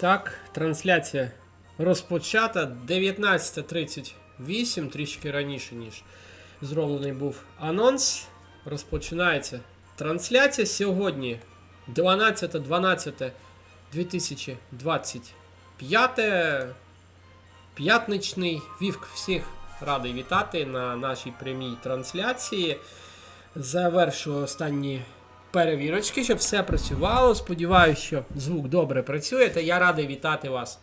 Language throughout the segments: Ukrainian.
Так, трансляція розпочата 19.38, трішки раніше, ніж зроблений був анонс. Розпочинається трансляція сьогодні 12.12.2025. П'ятничний вівк всіх радий вітати на нашій прямій трансляції. Завершую останні перевірочки, щоб все працювало. Сподіваюся, що звук добре працює. Та я радий вітати вас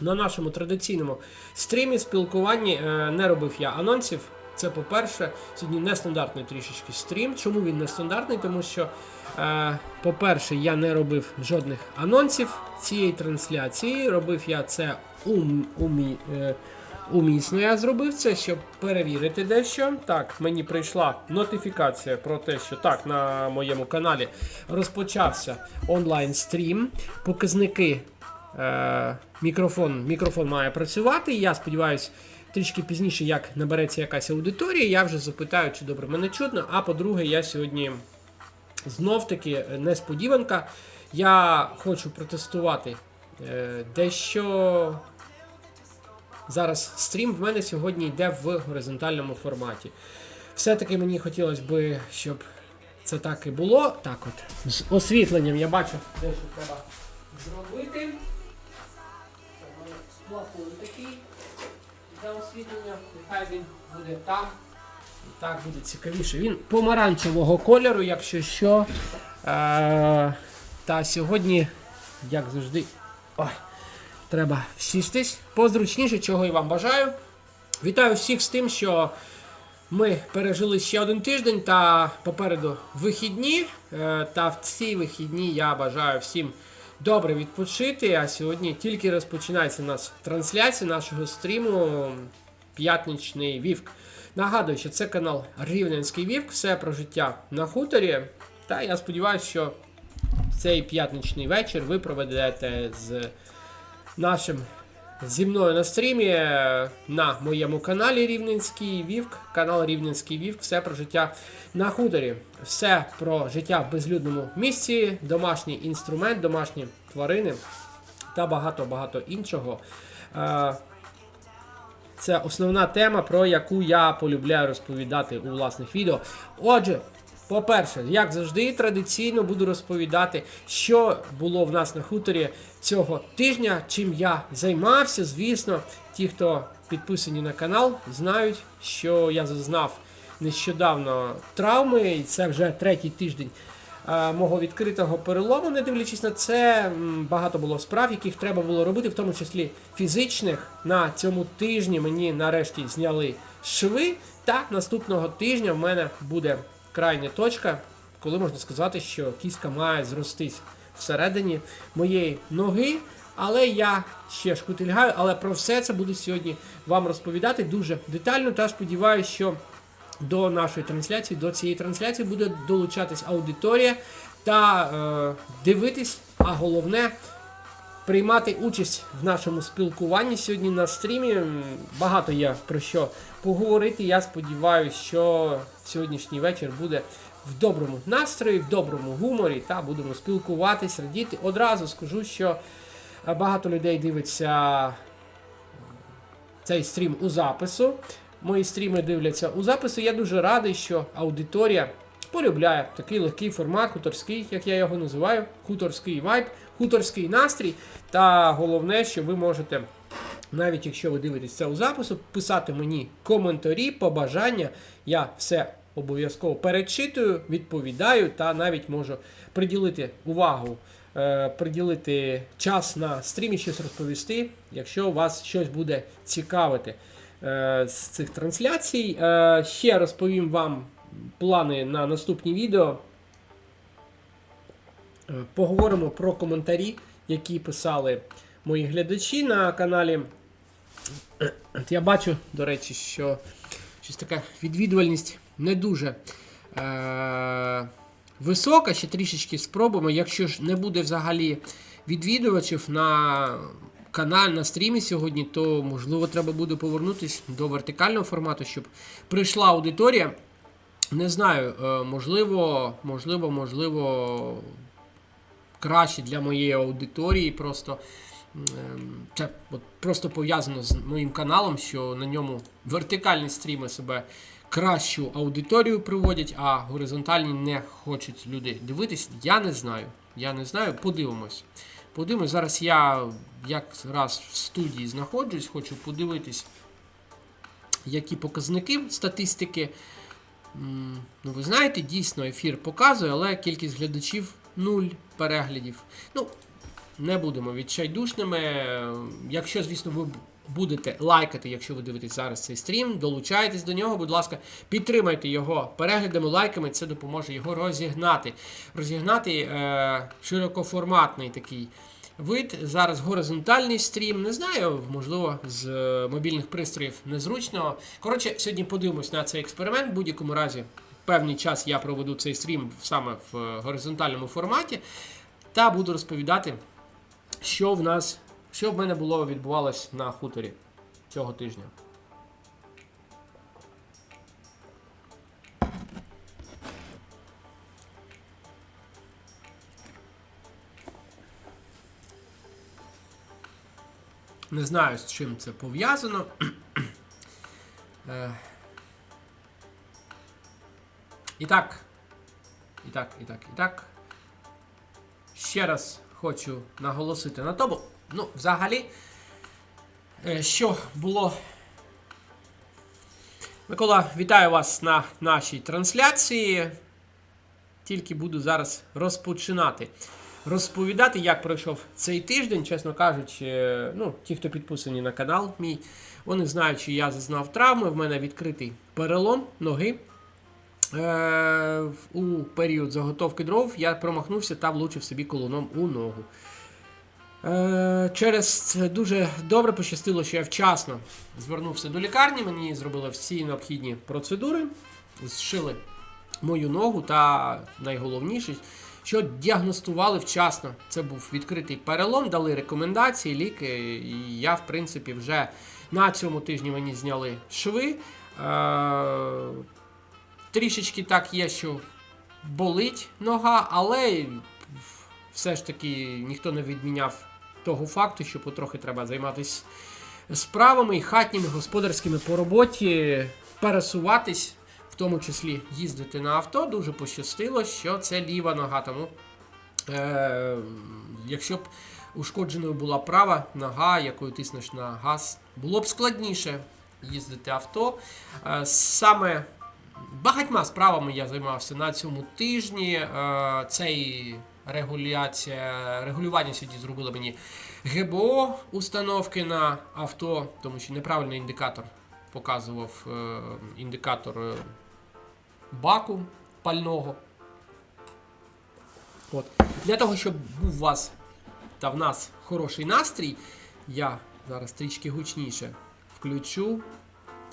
на нашому традиційному стрімі спілкуванні. Е, Не робив я анонсів. Це по-перше, сьогодні нестандартний трішечки стрім. Чому він нестандартний? Тому що, е, по-перше, я не робив жодних анонсів цієї трансляції. Робив я це ум, умі, е, умісно. Я зробив це, щоб перевірити дещо. Так, мені прийшла нотифікація про те, що так, на моєму каналі розпочався онлайн стрім. Показники е, мікрофон, мікрофон має працювати. Я сподіваюся, трішки пізніше, як набереться якась аудиторія, я вже запитаю, чи добре мене чутно. А по-друге, я сьогодні знов таки несподіванка. Я хочу протестувати е, дещо. Зараз стрім в мене сьогодні йде в горизонтальному форматі. Все-таки мені хотілося б, щоб це так і було. Так от, з освітленням я бачу, дещо треба зробити. Плафон такий для освітлення. Нехай він буде там. Так буде цікавіше. Він помаранчевого кольору, якщо що. Е- та сьогодні, як завжди. Ой, треба всістись позручніше, чого і вам бажаю. Вітаю всіх з тим, що ми пережили ще один тиждень та попереду вихідні. Е, Та в ці вихідні я бажаю всім добре відпочити. А сьогодні тільки розпочинається нас трансляція нашого стріму П'ятничний Вівк. Нагадую, що це канал Рівненський Вівк, все про життя на хуторі. Та я сподіваюся, що цей п'ятничний вечір ви проведете з нашим зі мною на стрімі е, на моєму каналі Рівненський Вівк, канал Рівненський Вівк, все про життя на хуторі, все про життя в безлюдному місці, домашній інструмент, домашні тварини та багато-багато іншого. Е, Це основна тема, про яку я полюбляю розповідати у власних відео. Отже, по-перше, як завжди, традиційно буду розповідати, що було в нас на хуторі цього тижня, чим я займався. Звісно, ті, хто підписані на канал, знають, що я зазнав нещодавно травми, і це вже третій тиждень е, мого відкритого перелому. Не дивлячись на це, багато було справ, яких треба було робити, в тому числі фізичних. На цьому тижні мені нарешті зняли шви. Та наступного тижня в мене буде крайня точка, коли можна сказати, що кістка має зростись всередині моєї ноги. Але я ще шкутильгаю, але про все це буду сьогодні вам розповідати дуже детально та сподіваюся, що до нашої трансляції, до цієї трансляції буде долучатись аудиторія та е, дивитись, а головне приймати участь в нашому спілкуванні сьогодні на стрімі. Багато є про що поговорити. Я сподіваюся, що сьогоднішній вечір буде в доброму настрої, в доброму гуморі та будемо спілкуватись, радіти. Одразу скажу, що багато людей дивиться цей стрім у запису. Мої стріми дивляться у запису. Я дуже радий, що аудиторія полюбляє такий легкий формат, хуторський, як я його називаю, хуторський вайб, хуторський настрій. Та головне, що ви можете, навіть якщо ви дивитесь це у запису, писати мені коментарі, побажання. Я все обов'язково перечитую, відповідаю та навіть можу приділити увагу. е, Приділити час на стрімі щось розповісти, якщо вас щось буде цікавити е, з цих трансляцій. Е, Ще розповім вам плани на наступні відео. Е, Поговоримо про коментарі, які писали мої глядачі на каналі. Я бачу, до речі, що щось така відвідувальність не дуже е- висока, ще трішечки спробуємо. Якщо ж не буде взагалі відвідувачів на каналі, на стрімі сьогодні, то можливо треба буде повернутися до вертикального формату, щоб прийшла аудиторія. Не знаю, е, можливо, можливо, можливо, краще для моєї аудиторії просто Ем, Це от просто пов'язано з моїм каналом, що на ньому вертикальні стріми себе кращу аудиторію приводять, а горизонтальні не хочуть люди дивитись. Я не знаю. Я не знаю, подивимось. Подивимось. Зараз я якраз в студії знаходжусь, хочу подивитись, які показники статистики. Ну, ви знаєте, дійсно ефір показує, але кількість глядачів нуль переглядів. Ну, не будемо відчайдушними. Якщо, звісно, ви будете лайкати, якщо ви дивитесь зараз цей стрім, долучайтесь до нього, будь ласка, підтримайте його переглядами, лайками, це допоможе його розігнати. Розігнати е, широкоформатний такий вид. Зараз горизонтальний стрім. Не знаю, можливо, з е, мобільних пристроїв незручно. Коротше, сьогодні подивимось на цей експеримент. В будь-якому разі, певний час я проведу цей стрім саме в е, горизонтальному форматі. Та буду розповідати, що в нас, що в мене було відбувалось на хуторі цього тижня. Не знаю, з чим це пов'язано. Е. І так. І так, і так, і так. Ще раз хочу наголосити на тому. Ну, взагалі, е, що було. Микола, вітаю вас на нашій трансляції. Тільки буду зараз розпочинати розповідати, як пройшов цей тиждень, чесно кажучи, ну, ті, хто підписані на канал мій, вони знають, що я зазнав травми. В мене відкритий перелом ноги. Е, у період заготовки дров я промахнувся та влучив собі колоном у ногу. Е, через дуже добре пощастило, що я вчасно звернувся до лікарні. Мені зробили всі необхідні процедури, зшили мою ногу, та найголовніше, що діагностували вчасно. Це був відкритий перелом, дали рекомендації, ліки. І я, в принципі, вже на цьому тижні мені зняли шви. Е, Трішечки так є, що болить нога, але все ж таки ніхто не відміняв того факту, що потрохи треба займатися справами і хатніми, господарськими по роботі, пересуватись, в тому числі їздити на авто. Дуже пощастило, що це ліва нога. Тому е, якщо б ушкодженою була права нога, якою тиснеш на газ, було б складніше їздити авто. Е, саме Багатьма справами я займався на цьому тижні. Е, Цей регуляція, регулювання сьогодні зробили мені ГБО установки на авто, тому що неправильний індикатор показував е, індикатор е, баку пального. От. Для того, щоб був у вас та в нас хороший настрій, я зараз трішки гучніше включу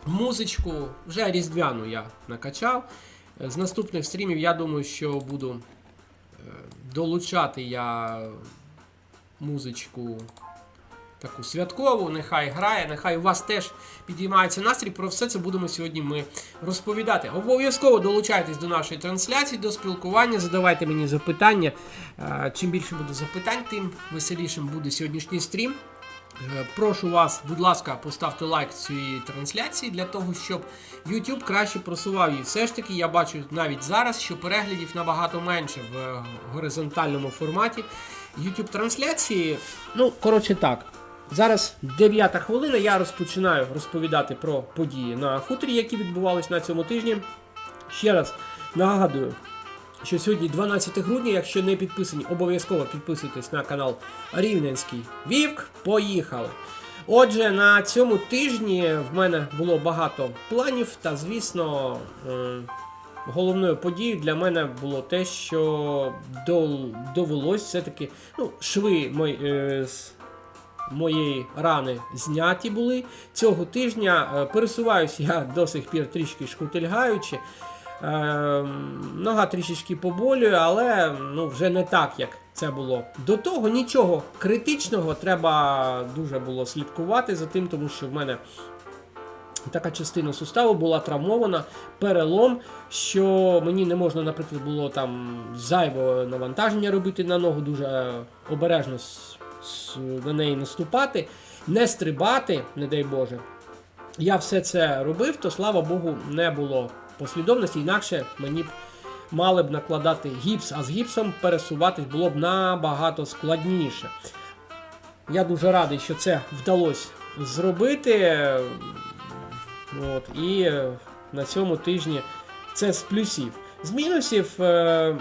Музичку вже різдвяну я накачав. З наступних стрімів я думаю, що буду е, долучати я музичку таку святкову, нехай грає, нехай у вас теж підіймається настрій. Про все це будемо сьогодні ми розповідати. Обов'язково долучайтесь до нашої трансляції, до спілкування, задавайте мені запитання. Е, Чим більше буде запитань, тим веселішим буде сьогоднішній стрім. Е, Прошу вас, будь ласка, поставте лайк цій трансляції для того, щоб YouTube краще просував її. Все ж таки, я бачу навіть зараз, що переглядів набагато менше в горизонтальному форматі. YouTube трансляції. Ну, коротше так. Зараз 9 хвилина. Я розпочинаю розповідати про події на хуторі, які відбувались на цьому тижні. Ще раз нагадую, що сьогодні 12 грудня, якщо не підписані, обов'язково підписуйтесь на канал Рівненський Вівк. Поїхали! Отже, на цьому тижні в мене було багато планів, та, звісно, е, головною подією для мене було те, що довелось все-таки ну, шви мої, моєї рани зняті були цього тижня. Е, Пересуваюся я до сих пір трішки шкутильгаючи. Е, нога трішечки поболює, але ну, вже не так, як це було до того. Нічого критичного, треба дуже було слідкувати за тим, тому що в мене така частина суставу була травмована, перелом, що мені не можна, наприклад, було там зайве навантаження робити на ногу, дуже обережно на неї наступати, не стрибати, не дай Боже. Я все це робив, то слава Богу, не було послідовності, інакше мені б мали б накладати гіпс, а з гіпсом пересуватись було б набагато складніше. Я дуже радий, що це вдалося зробити. От, і на цьому тижні це з плюсів. З мінусів е,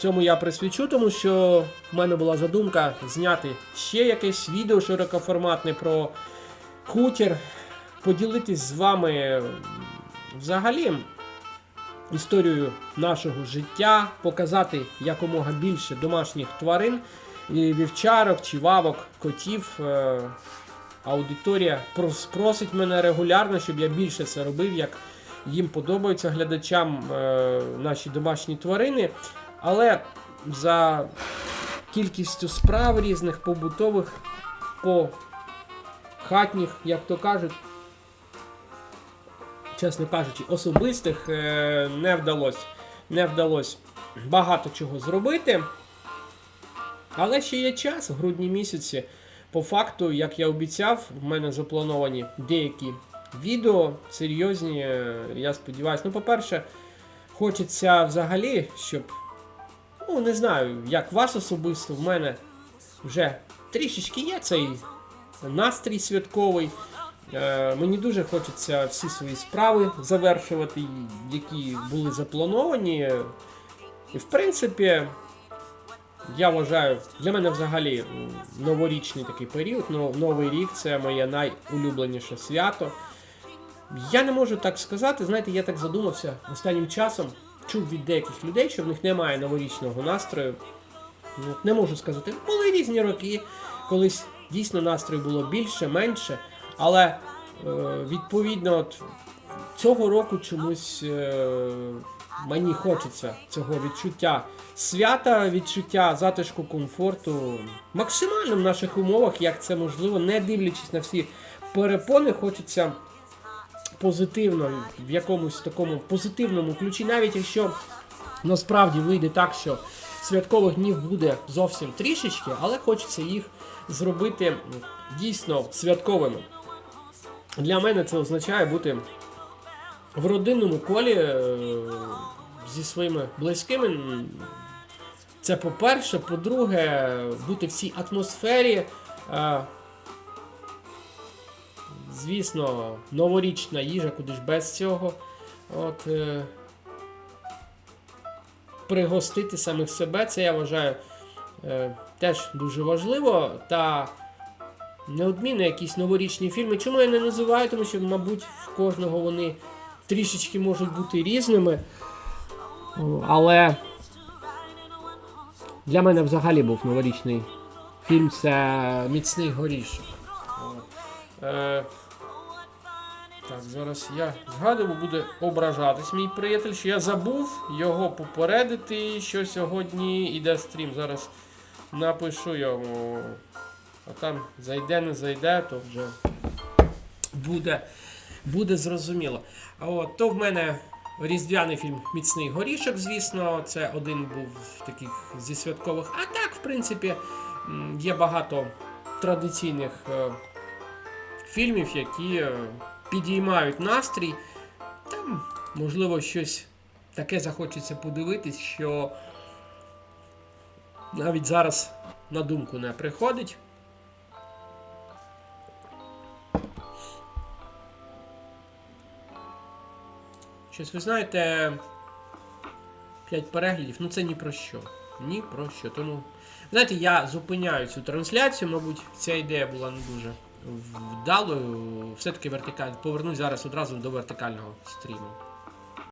цьому я присвячу, тому що в мене була задумка зняти ще якесь відео широкоформатне про хутір, поділитись з вами взагалі історією нашого життя, показати якомога більше домашніх тварин, і вівчарок, чівавок, котів. Е, Аудиторія прос- просить мене регулярно, щоб я більше це робив, як їм подобаються глядачам е, наші домашні тварини. Але за кількістю справ різних побутових, по хатніх, як то кажуть, чесно кажучи, особистих е, не вдалося. Не вдалося багато чого зробити. Але ще є час в грудні місяці. По факту, як я обіцяв, в мене заплановані деякі відео серйозні. е, Я сподіваюся. Ну, по-перше, хочеться взагалі, щоб. Ну, не знаю, як вас особисто, в мене вже трішечки є цей настрій святковий. Е, мені дуже хочеться всі свої справи завершувати, які були заплановані. І в принципі, я вважаю, для мене взагалі новорічний такий період, но- Новий рік це моє найулюбленіше свято. Я не можу так сказати, знаєте, я так задумався останнім часом, чув від деяких людей, що в них немає новорічного настрою. Ну, Не можу сказати, були різні роки, колись дійсно настрою було більше, менше, але е, відповідно от, цього року чомусь е, мені хочеться цього відчуття свята, відчуття затишку, комфорту максимально в наших умовах, як це можливо, не дивлячись на всі перепони, хочеться позитивно, в якомусь такому позитивному ключі, навіть якщо насправді вийде так, що святкових днів буде зовсім трішечки, але хочеться їх зробити дійсно святковими. Для мене це означає бути в родинному колі е, зі своїми близькими. Це по-перше, по-друге, бути в цій атмосфері. Звісно, новорічна їжа, куди ж без цього. От, е, пригостити самих себе, це я вважаю е, теж дуже важливо. Та неодмінно якісь новорічні фільми. Чому я не називаю? Тому що, мабуть, в кожного вони трішечки можуть бути різними. Але для мене взагалі був новорічний фільм це Міцний горішок. Е, так, зараз я згадував, буде ображатись мій приятель, що я забув його попередити, що сьогодні йде стрім. Зараз напишу йому. А там зайде, не зайде, то вже буде, буде зрозуміло. А от то в мене різдвяний фільм Міцний горішок, звісно, це один був таких зі святкових. А так, в принципі, є багато традиційних е, фільмів, які е, підіймають настрій. Там, можливо, щось таке захочеться подивитись, що навіть зараз на думку не приходить. Щось ви знаєте, 5 переглядів, ну це ні про що. Ні про що. Тому, знаєте, я зупиняю цю трансляцію, мабуть, ця ідея була не дуже вдалою. Все-таки вертикаль. Повернусь зараз одразу до вертикального стріму.